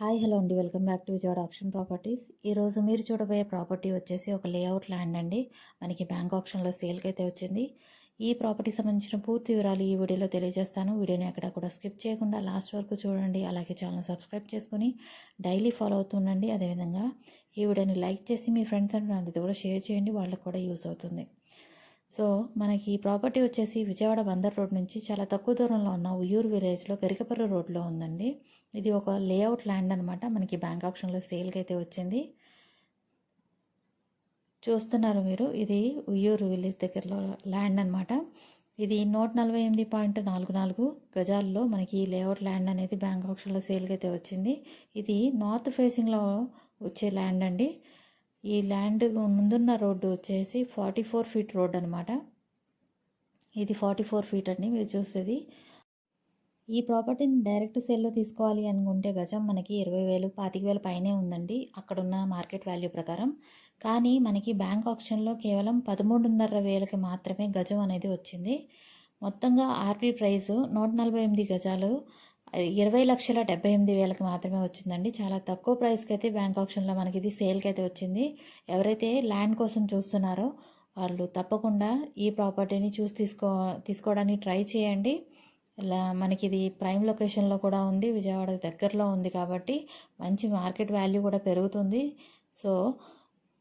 Hi hello అండి. Welcome back to Vijayawada Option Properties. ఈరోజు మీరు చూడబోయే ప్రాపర్టీ వచ్చేసి ఒక లేఅవుట్ ల్యాండ్ అండి. మనకి బ్యాంక్ ఆప్షన్లో సేల్కి అయితే వచ్చింది. ఈ ప్రాపర్టీ సంబంధించిన పూర్తి వివరాలు ఈ వీడియోలో తెలియజేస్తాను. వీడియోని ఎక్కడ కూడా స్కిప్ చేయకుండా లాస్ట్ వరకు చూడండి. అలాగే ఛానల్ సబ్స్క్రైబ్ చేసుకుని డైలీ ఫాలో అవుతుండండి అదేవిధంగా ఈ వీడియోని లైక్ చేసి మీ ఫ్రెండ్స్ అండ్ ఫ్యామిలీతో కూడా షేర్ చేయండి. వాళ్ళకి కూడా యూస్ అవుతుంది. సో మనకి ఈ ప్రాపర్టీ వచ్చేసి విజయవాడ బందర్ రోడ్ నుంచి చాలా తక్కువ దూరంలో ఉన్న ఉయ్యూరు విలేజ్లో గరికపర్రు రోడ్లో ఉందండి. ఇది ఒక లేఅవుట్ ల్యాండ్ అనమాట మనకి బ్యాంక్ ఆప్షన్లో సేల్కి అయితే వచ్చింది. చూస్తున్నారు మీరు. ఇది ఉయ్యూరు విలేజ్ దగ్గరలో ల్యాండ్ అనమాట ఇది నూట నలభై ఎనిమిది పాయింట్ నాలుగు నాలుగు గజాల్లో మనకి ఈ లేఅవుట్ ల్యాండ్ అనేది బ్యాంక్ ఆప్షన్లో సేల్కి అయితే వచ్చింది. ఇది నార్త్ ఫేసింగ్లో వచ్చే ల్యాండ్ అండి. ఈ ల్యాండ్ ముందున్న రోడ్డు వచ్చేసి ఫార్టీ ఫోర్ ఫీట్ రోడ్ అనమాట ఇది ఫార్టీ ఫోర్ ఫీట్ అండి మీరు చూసేది. ఈ ప్రాపర్టీని డైరెక్ట్ సేల్లో తీసుకోవాలి అనుకుంటే గజం మనకి ఇరవై వేలు పాతిక వేల పైనే ఉందండి. అక్కడున్న మార్కెట్ వాల్యూ ప్రకారం. కానీ మనకి బ్యాంక్ ఆప్షన్లో కేవలం పదమూడున్నర వేలకి మాత్రమే గజం అనేది వచ్చింది. మొత్తంగా ఆర్పీ ప్రైస్ నూట నలభై ఎనిమిది గజాలు ఇరవై లక్షల డెబ్బై ఎనిమిది వేలకు మాత్రమే వచ్చిందండి. చాలా తక్కువ ప్రైస్కి అయితే బ్యాంక్ ఆప్షన్లో మనకి ఇది సేల్కి అయితే వచ్చింది. ఎవరైతే ల్యాండ్ కోసం చూస్తున్నారో వాళ్ళు తప్పకుండా ఈ ప్రాపర్టీని చూసి తీసుకో తీసుకోవడానికి ట్రై చేయండి. ఇలా మనకి ఇది ప్రైమ్ లొకేషన్లో కూడా ఉంది. విజయవాడ దగ్గరలో ఉంది కాబట్టి మంచి మార్కెట్ వాల్యూ కూడా పెరుగుతుంది. సో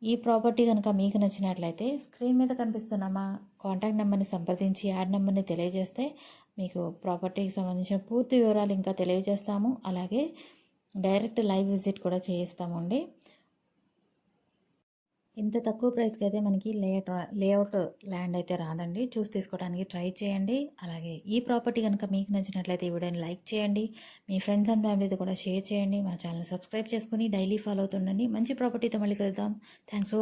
ఈ ప్రాపర్టీ కనుక మీకు నచ్చినట్లయితే స్క్రీన్ మీద కనిపిస్తున్న మా కాంటాక్ట్ నెంబర్ని సంప్రదించి యాడ్ నెంబర్ని తెలియజేస్తే మీకు ప్రాపర్టీకి సంబంధించిన పూర్తి వివరాలు ఇంకా తెలియజేస్తాము. అలాగే డైరెక్ట్ లైవ్ విజిట్ కూడా చేయిస్తామండి. ఇంత తక్కువ ప్రైస్కి అయితే మనకి లేఅవుట్ లేఅవుట్ ల్యాండ్ అయితే రాదండి. చూసి తీసుకోవడానికి ట్రై చేయండి. అలాగే ఈ ప్రాపర్టీ కనుక మీకు నచ్చినట్లయితే ఈ వీడియోని లైక్ చేయండి. మీ ఫ్రెండ్స్ అండ్ ఫ్యామిలీతో కూడా షేర్ చేయండి. మా ఛానల్ సబ్స్క్రైబ్ చేసుకుని డైలీ ఫాలో అవుతుండండి. మంచి ప్రాపర్టీతో మళ్ళీ కలుద్దాం. Thanks for